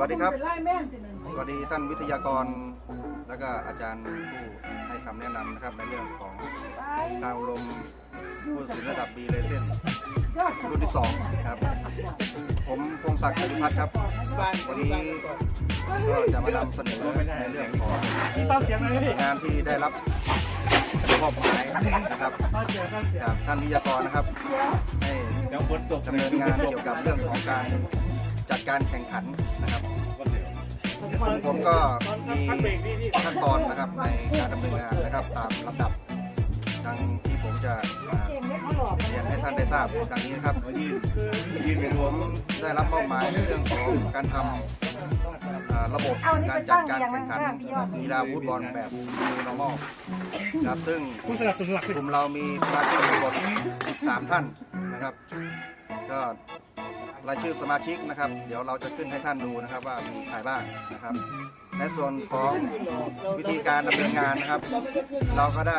วัสดีครับ เป็นไล่แม่นตินั่นสวัสดีท่านวิทยากร แล้วก็อาจารย์ผู้ให้คำแนะนำนะครับในเรื่องของไปการอบรมผู้ตัดสินระดับ B เลเซนยอดรุ่นที่สองครับ ผมพงศักดิ์ชัยพัฒน์ครับ วันนี้ก็จะมานำเสนอในเรื่องของเต้าเสียงเลยพี่งานที่ได้รับมอบหมายนะครับเต้าเสียงเต้าเสียงจากท่านวิทยากรนะครับให้เดี๋ยวฝนตก ดำเนินงานเกี่ยวกับเรื่องของการ จัดการแข่งขันนะครับ ผมก็มีขั้นตอนนะครับในการดำเนินงานนะครับตามลำดับดังที่ผมจะอ่าเก่งเล็กเขาหลอกเรียนให้ท่านได้ทราบดังนี้นะครับยืนเป็นผมได้รับมอบหมายในเรื่องของการทำอ่าระบบการจัดการแข่งขันมีดกีฬาวูดบอลแบบ new normal ครับซึ่งผู้สนับสนุนหลักกลุ่มเรามีสมาชิกทั้งหมด 13 ท่านนะครับ ก็ รายชื่อสมาชิกนะครับ เดี๋ยวเราจะขึ้นให้ท่านดูนะครับว่ามีใครบ้างนะครับ ในส่วนของวิธีการดำเนินงานนะครับ เราก็ได้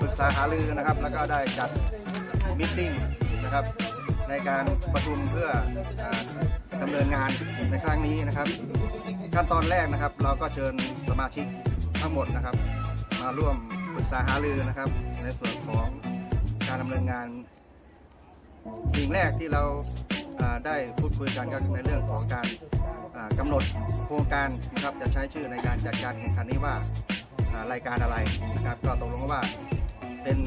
ปรึกษาหารือนะครับ แล้วก็ได้จัดมิ팅นะครับในการประชุมเพื่ออาดำเนินงานในครั้งนี้นะครับ ขั้นตอนแรกนะครับ เราก็เชิญสมาชิกทั้งหมดนะครับ มาร่วมปรึกษาหารือนะครับ ในส่วนของการดำเนินงาน สิ่งแรกที่เราได้พูดคุยกันก็ในเรื่องของการอ่ากำหนดโครงการนะครับจะใช้ชื่อในการจัดการแข่งขันนี้ว่ารายการอะไรนะครับ ก็ตกลงกันว่าเป็น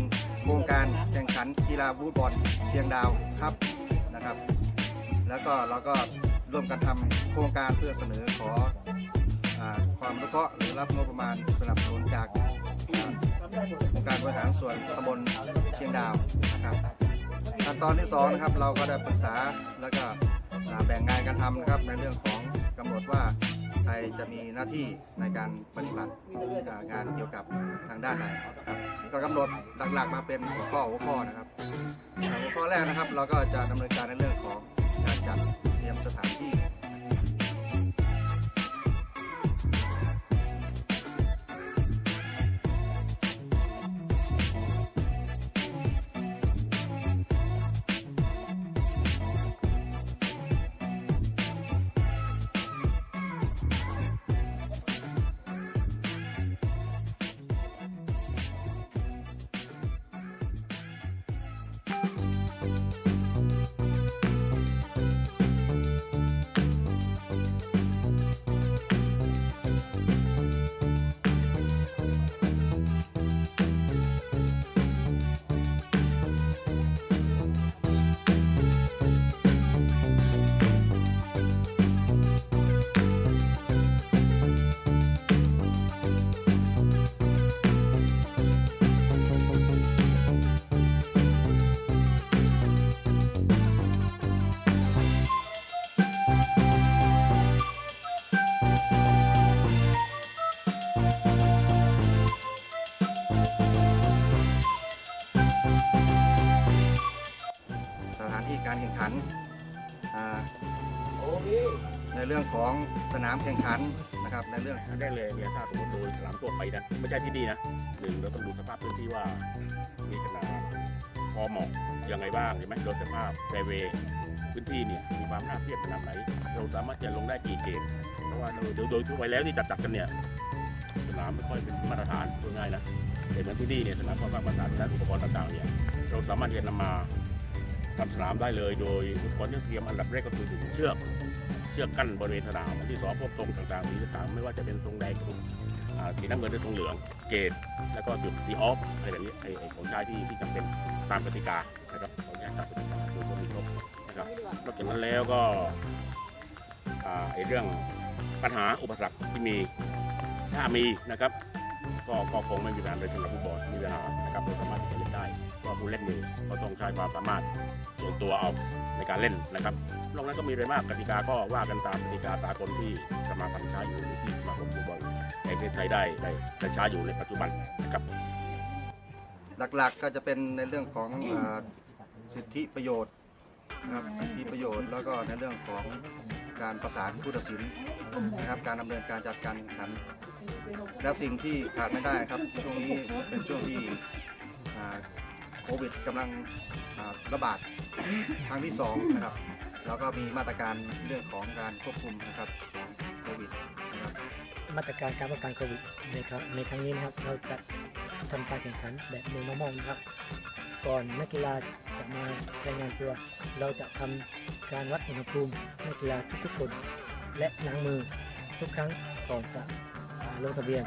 โครงการแข่งขันกีฬาบูทบอลเชียงดาวครับนะครับ แล้วก็เราก็ร่วมกันทำโครงการเพื่อเสนอขออความรู้เคราะห์หรือรับงบประมาณสนับสนุนจากอ่าองค์การบริหารส่วนตำบลเชียงดาวนะครับ ขั้นตอนที่สองนะครับเราก็ได้ปรึกษาแล้วก็แบ่งงานกันทำนะครับในเรื่องของกำหนดว่าใครจะมีหน้าที่ในการปฏิบัติงานเกี่ยวกับทางด้านใดครับก็กำหนดหลักๆมาเป็นหัวข้อหัวข้อนะครับหัวข้อแรกนะครับ เราก็จะดำเนินการในเรื่องของการจัดเตรียมสถานที่ การแข่งขันในเรื่องของสนามแข่งขันนะครับในเรื่องอันแรกเลยเนี่ยถ้าสมมติดูสนามทั่วไปนะไม่ใช่ที่นี่นะหนึ่งเราต้องดูสภาพพื้นที่ว่ามีขนาดพอเหมาะยังไงบ้างเห็นไหมโดยสภาพแฟเวย์พื้นที่เนี่ยมีความน่าเทียบขนาดไหน เราสามารถจะลงได้กี่เกมเพราะว่าโดยโดยโดยทั่วไปแล้วที่จัดจัดกันเนี่ยสนามไม่ค่อยเป็นมาตรฐานง่ายนะแต่เหมือนที่นี่เนี่ยสนามความมาตรฐานและอุปกรณ์ต่างๆเนี่ยเราสามารถที่จะนำมา ทำสนามได้เลยโดยอุปกรณ์ที่เตรียมอันดับแรกก็คือถึงเชือกเชือกกั้นบริเวณสนามที่สองพวกตรงต่างๆสีต่างไม่ว่าจะเป็นตรงแดงตรงสีน้ำเงินหรือตรงเหลืองเกตแล้วก็จุดทีออฟอะไรแบบนี้ไอ้ไอของใช้ที่ที่จำเป็นตามกติกานะครับของใช้ตามกติกาคือก็มีครบนะครับนอกจากนั้นแล้วก็ไอ้เรื่องปัญหาอุปสรรคที่มีถ้ามีนะครับ ก็ก็คงไม่มีปัญหาเลยสำหรับผู้บอลมีปัญหานะครับเราสามารถที่จะเล่นได้เพราะว่าผู้เล่นมือก็ต้องใช้ความสามารถส่วนตัวเอาในการเล่นนะครับนอกนั้นก็มีอะไรมากกติกาก็ว่ากันตามกติกาสากลที่สมาพันธ์ใช้อยู่ที่สมาคมฟุตบอลในประเทศไทยได้ได้ใช้อยู่ในปัจจุบันนะครับ หลักๆก็จะเป็นในเรื่องของอสิทธิประโยชน์นะครับสิทธิประโยชน์แล้วก็ในเรื่องของ การประสานผู้ตัดสินนะครับ การดำเนินการจัดการแข่งขัน และสิ่งที่ขาดไม่ได้ครับ ช่วงนี้เป็นช่วงที่โควิดกำลังระบาดครั้งที่สองนะครับ แล้วก็มีมาตรการเรื่องของการควบคุมนะครับของโควิดนะครับมาตรการการป้องกันโควิดในครั้งในครั้งนี้นะครับเราจะทำการแข่งขันแบบ new normal นะครับ ก่อนนักกีฬาจะมารายงานตัว เราจะทำการวัดอุณหภูมินักกีฬาทุกๆคน และล้างมือทุกครั้งก่อนจะลงทะเบียน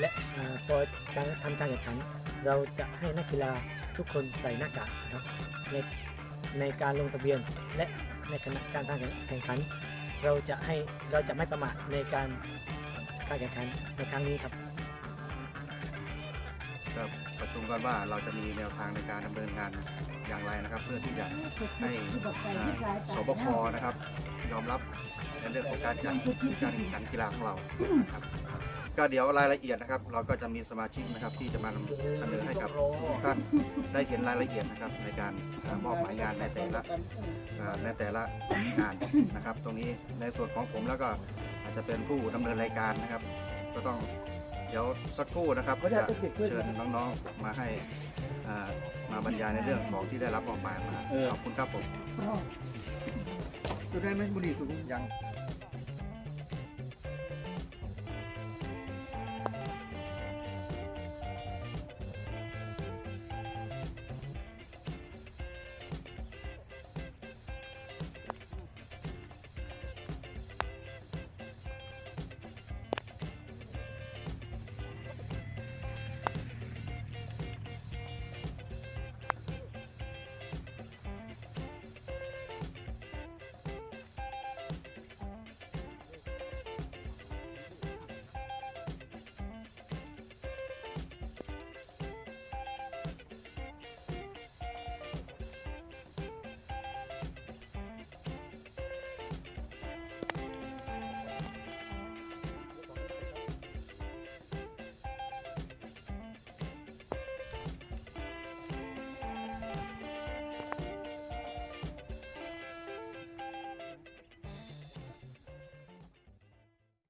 และอ่าพอการทำการแข่งขัน เราจะให้นักกีฬาทุกคนใส่หน้ากากนะครับในในการลงทะเบียนและในขณะการแข่งขัน เราจะให้เราจะไม่ประมาทในการการแข่งขันในครั้งนี้ครับ ชมกันว่าเราจะมีแนวทางในการดำเนินงานอย่างไรนะครับ เพื่อที่จะให้สบคนะครับยอมรับในเรื่องของการจัดการแข่งขันกีฬาของเราครับก็เดี๋ยวรายละเอียดนะครับ เราก็จะมีสมาชิกนะครับที่จะมาเสนอให้กับทุกท่านได้เห็นรายละเอียดนะครับ ในการมอบหมายงานในแต่ละในแต่ละงานนะครับ ตรงนี้ในส่วนของผมแล้วก็อาจจะเป็นผู้ดำเนินรายการนะครับ ก็ต้อง ดี๋ยวสักครู่นะครับจะเชิญน้องๆมาให้อ่ามาบรรยายในเรื่องของที่ได้รับมอบหมายมาขอบคุณครับผมตัวได้ไหมบุหรี่สูงยัง